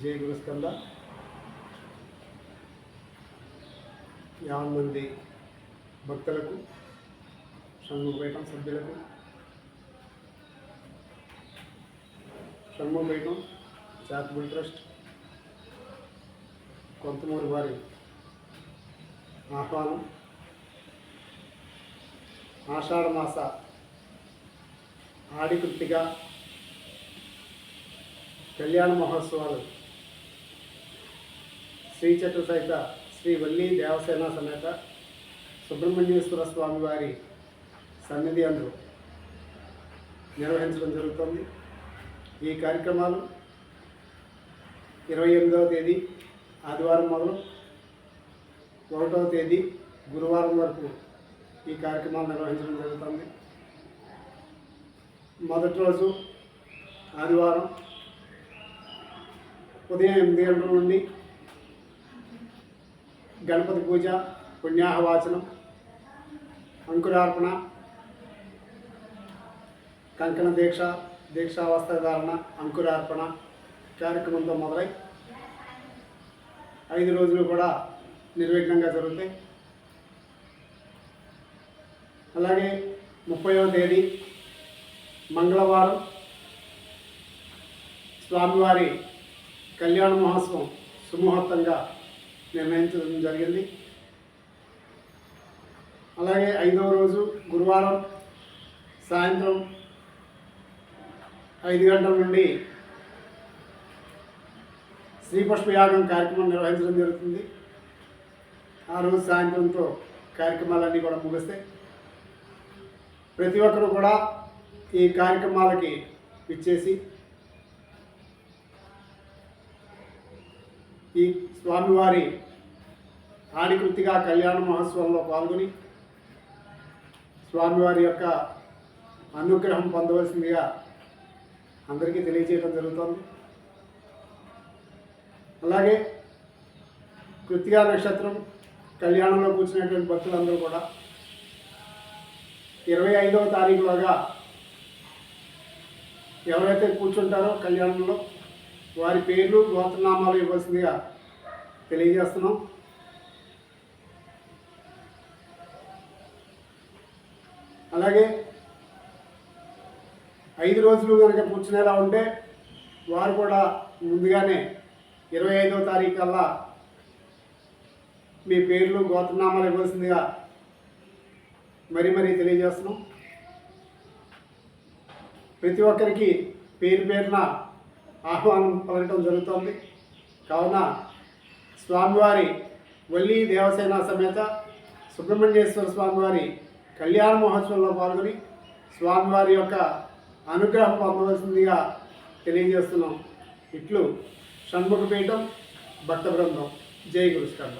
జయ గురుస్కంద. యాభై మంది భక్తులకు షణ్ముఖపీఠం సభ్యులకు. షణ్ముఖపీఠం చారిటబుల్ ట్రస్ట్. కొంతమూరు వారి ఆహ్వానం. ఆషాఢమాస ఆడికృతిగా కళ్యాణ మహోత్సవాలు శ్రీ చతుర్ సహిత శ్రీ వల్లి దేవసేన సమేత సుబ్రహ్మణ్యేశ్వర స్వామి వారి సన్నిధి అందు నిర్వహించడం జరుగుతుంది. ఈ కార్యక్రమాలు ఇరవై ఎనిమిదవ తేదీ ఆదివారం మొదలు ఒకటవ తేదీ గురువారం వరకు ఈ కార్యక్రమాలు నిర్వహించడం జరుగుతుంది. మొదటి రోజు ఆదివారం ఉదయం ఎనిమిది గంటల నుండి గణపతి పూజ పుణ్యాహవాచనం అంకురార్పణ కంకణ దీక్ష దీక్షా వస్త్రధారణ అంకురార్పణ కార్యక్రమంతో మొదలై ఐదు రోజులు కూడా నిర్విఘ్నంగా జరుగుతాయి. అలాగే ముప్పైవ తేదీ మంగళవారం స్వామివారి కళ్యాణ మహోత్సవం సుముహూర్తంగా నిర్ణయించడం జరిగింది. అలాగే ఐదవ రోజు గురువారం సాయంత్రం ఐదు గంటల నుండి శ్రీపుష్పయాగం కార్యక్రమం నిర్వహించడం జరుగుతుంది. ఆ రోజు సాయంత్రంతో కార్యక్రమాలన్నీ కూడా ముగిస్తాయి. ప్రతి ఒక్కరూ కూడా ఈ కార్యక్రమాలకి ఇచ్చేసి ఈ స్వామివారి ఆడికృతిగా కళ్యాణ మహోత్సవంలో పాల్గొని స్వామివారి యొక్క అనుగ్రహం పొందవలసిందిగా అందరికీ తెలియజేయడం జరుగుతుంది. అలాగే కృతిగా నక్షత్రం కళ్యాణంలో కూర్చున్నటువంటి భక్తులందరూ కూడా ఇరవై ఐదవ తారీఖులోగా ఎవరైతే కూర్చుంటారో కళ్యాణంలో వారి పేర్లు గోత్రనామాలు ఇవ్వాల్సిందిగా తెలియజేస్తున్నాం. అలాగే ఐదు రోజులు కనుక కూర్చునేలా ఉంటే వారు కూడా ముందుగానే ఇరవై ఐదవ తారీఖు కల్లా మీ పేర్లు గోత్రనామాలు ఇవ్వాల్సిందిగా మరీ మరీ తెలియజేస్తున్నాం. ప్రతి ఒక్కరికి పేరు పేరున ఆహ్వానం పలకటం జరుగుతోంది. కావున స్వామివారి వల్లి దేవసేన సమేత సుబ్రహ్మణ్యేశ్వర స్వామివారి కళ్యాణ మహోత్సవంలో పాల్గొని స్వామివారి యొక్క అనుగ్రహం పొందవలసిందిగా తెలియజేస్తున్నాం. ఇట్లు షణ్ముఖపీఠం భక్త బృందం. జై గురుస్కంద